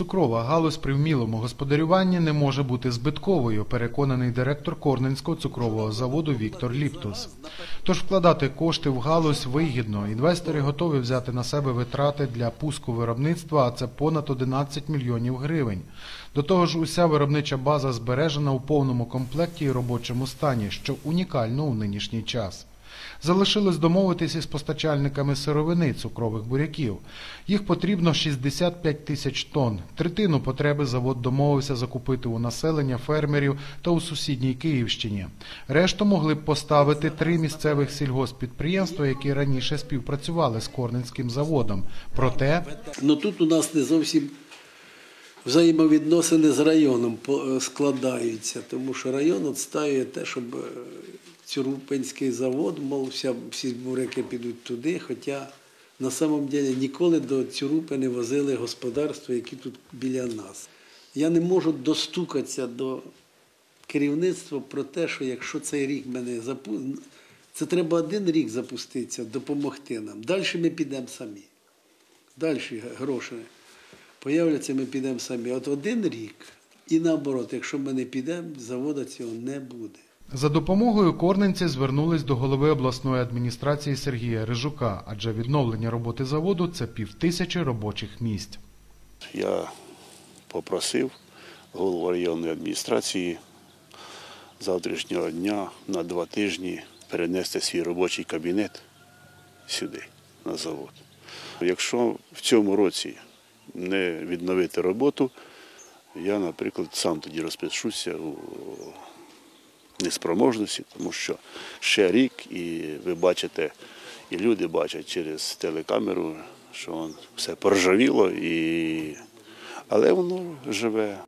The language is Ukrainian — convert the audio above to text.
Цукрова галузь при вмілому господарюванні не може бути збитковою, переконаний директор Корненського цукрового заводу Віктор Ліптус. Тож вкладати кошти в галузь вигідно. Інвестори готові взяти на себе витрати для пуску виробництва, а це понад 11 мільйонів гривень. До того ж, уся виробнича база збережена у повному комплекті і робочому стані, що унікально у нинішній час. Залишилось домовитися із постачальниками сировини цукрових буряків. Їх потрібно 65 тисяч тонн. Третину потреби завод домовився закупити у населення фермерів та у сусідній Київщині. Решту могли б поставити три місцевих сільгосппідприємства, які раніше співпрацювали з Корненським заводом. Проте Ну тут у нас не зовсім взаємовідносини з районом складаються, тому що район відстаює те, щоб е, Цюрупинський завод, мов вся, всі буряки підуть туди, хоча на самом деле ніколи до Цюрупи не возили господарства, які тут біля нас. Я не можу достукатися до керівництва про те, що якщо цей рік мене запу... це треба один рік запуститися, допомогти нам. Далі ми підемо самі. Далі гроші появляться, ми підемо самі. От один рік, і наоборот, якщо ми не підемо, заводу цього не буде. За допомогою корненці звернулись до голови обласної адміністрації Сергія Рижука, адже відновлення роботи заводу це півтисячі робочих місць. Я попросив голову районної адміністрації завтрашнього дня на два тижні перенести свій робочий кабінет сюди, на завод. Якщо в цьому році не відновити роботу, я, наприклад, сам тоді розпишуся у неспроможності, тому що ще рік, і ви бачите, і люди бачать через телекамеру, що все поржавіло, і... але воно живе.